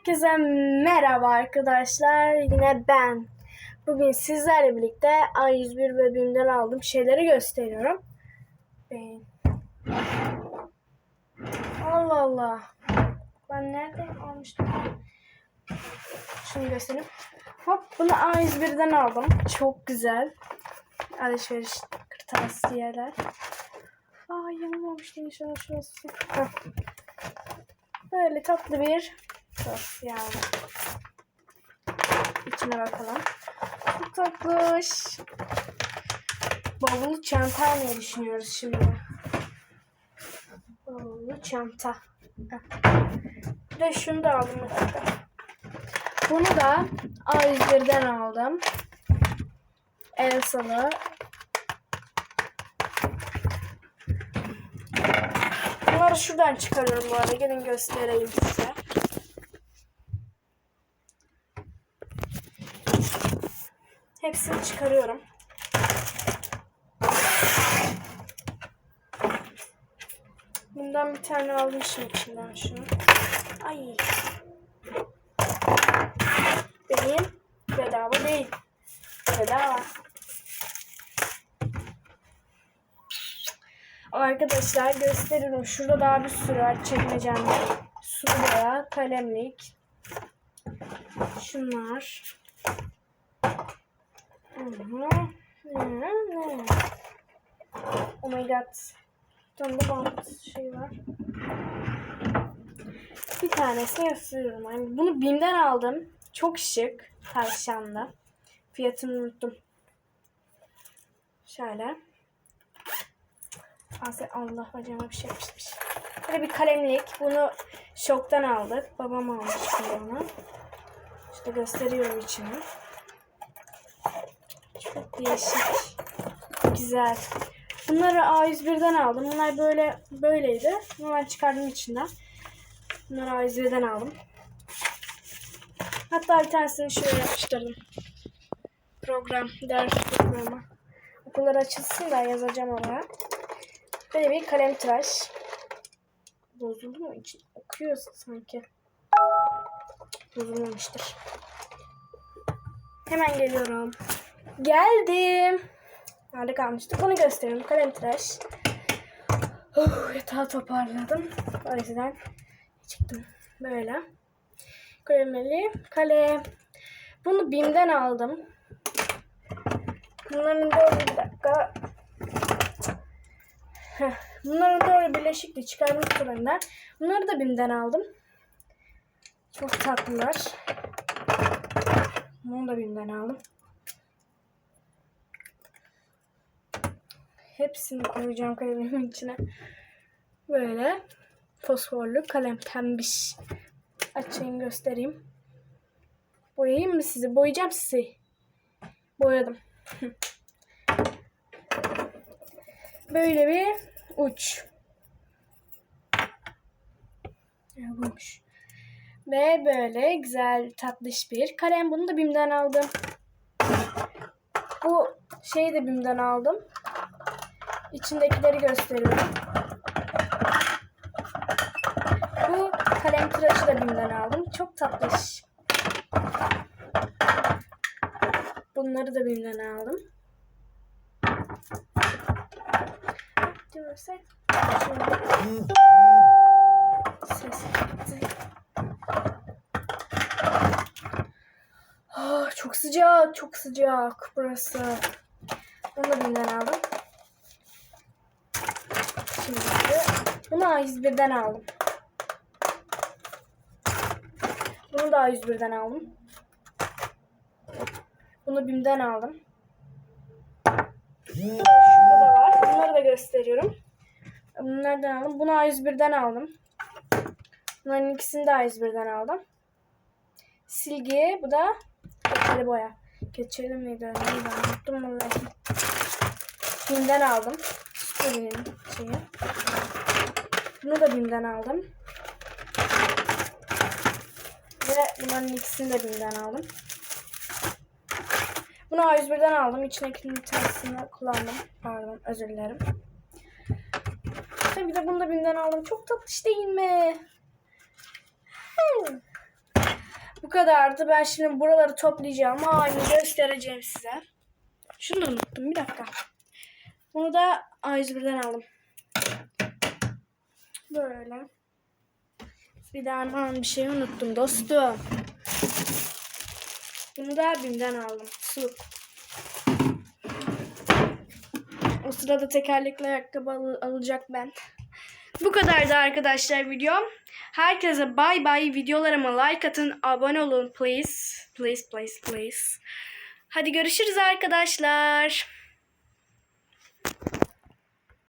Herkese merhaba arkadaşlar. Yine ben. Bugün sizlerle birlikte A101 bebeğimden aldığım şeyleri gösteriyorum. Ben... Allah Allah. Ben nerede almıştım? Şunu göstereyim. Hop bunu A101'den aldım. Çok güzel. Alışveriş kırtasiyeler. Aa yanılmamıştı inşallah şurası. Heh. Böyle tatlı bir sos yani. İçine bakalım. Çok tatlış. Bavulu çanta almayı düşünüyoruz şimdi. Bavulu çanta. Bir de şunu da aldım dakika. Bunu da A101'den aldım. Elsa'lı. Bunları şuradan çıkarıyorum bu arada. Gelin göstereyim size. Hepsini çıkarıyorum. Bundan bir tane almışım içinden şunu. Ay. Benim bedava değil. Bedava. Arkadaşlar gösteriyorum. Şurada daha bir sürü var çekmecemde. Sulu boya, kalemlik. Şunlar. Oh my god. De bant şey var. Bir tanesini gösteriyorum. Yani bunu BİM'den aldım. Çok şık. Tavşanlı. Fiyatını unuttum. Şöyle. Aslında Allah bacağıma bir şey yapışmış. Böyle bir kalemlik. Bunu şoktan aldık. Babam almış bunu. İşte gösteriyorum içini. Çok değişik. Güzel. Bunları A101'den aldım. Bunlar böyle böyleydi. Ben çıkardım içinden. Bunları A101'den aldım. Hatta bir tanesini şöyle yapıştırdım. Program, ders programı. Okullar açılsın da yazacağım oraya. Böyle bir kalem tıraş. Bozuldu mu? İçin okuyor sanki. Bozulmamıştır. Hemen geliyorum. Geldim. Nerede kalmıştık? Bunu gösteriyorum. Kalem tıraş. Oh, yatağı toparladım. O yüzden çıktım. Böyle. Kalemeli kalem. Bunu BİM'den aldım. Bunların böyle bir dakika. Heh, Bunların böyle birleşikli çıkarmış durumda. Bunları da BİM'den aldım. Çok tatlılar. Bunu da BİM'den aldım. Hepsini koyacağım kalemimin içine. Böyle fosforlu kalem pembiş. Açayım göstereyim. Boyayayım mı sizi? Boyayacağım sizi. Boyadım. Böyle bir uç. Ya buymuş. Ve böyle güzel tatlış bir kalem. Bunu da BİM'den aldım. Bu şeyi de BİM'den aldım. İçindekileri gösteriyorum. Bu kalem tıraşı da BİM'den aldım. Çok tatlış. Bunları da BİM'den aldım. Şöyle. Ses gitti. Ah, çok sıcak, çok sıcak burası. Bunu da BİM'den aldım. Şimdi bunu A101'den aldım. Bunu da A101'den aldım. Bunu BİM'den aldım. Şurada da var. Bunları da gösteriyorum. Bunlardan aldım. Bunu A101'den aldım. Bunların ikisini de A101'den aldım. Silgi. Bu da keçeli boya. Keçeli miydi? Neydi? Unuttum vallahi. BİM'den aldım. Süperinin şeyi. Bunu da BİM'den aldım. Ve bunların ikisini de BİM'den aldım. Bunu A101'den aldım. İçindekinin tanesini kullandım. Pardon özür dilerim. Tabii de bunu da BİM'den aldım. Çok tatlış değil mi? Hmm. kadardı. Ben şimdi buraları toplayacağım. Halini göstereceğim size. Şunu unuttum. Bir dakika. Bunu da A101'den aldım. Böyle. Bir de aman bir şey unuttum dostum. Bunu da abimden aldım. Su. O sırada tekerlekli ayakkabı al- alacak ben. Bu kadardı arkadaşlar videom. Herkese bay bay. Videolarıma like atın. Abone olun please. Please please please. Hadi görüşürüz arkadaşlar.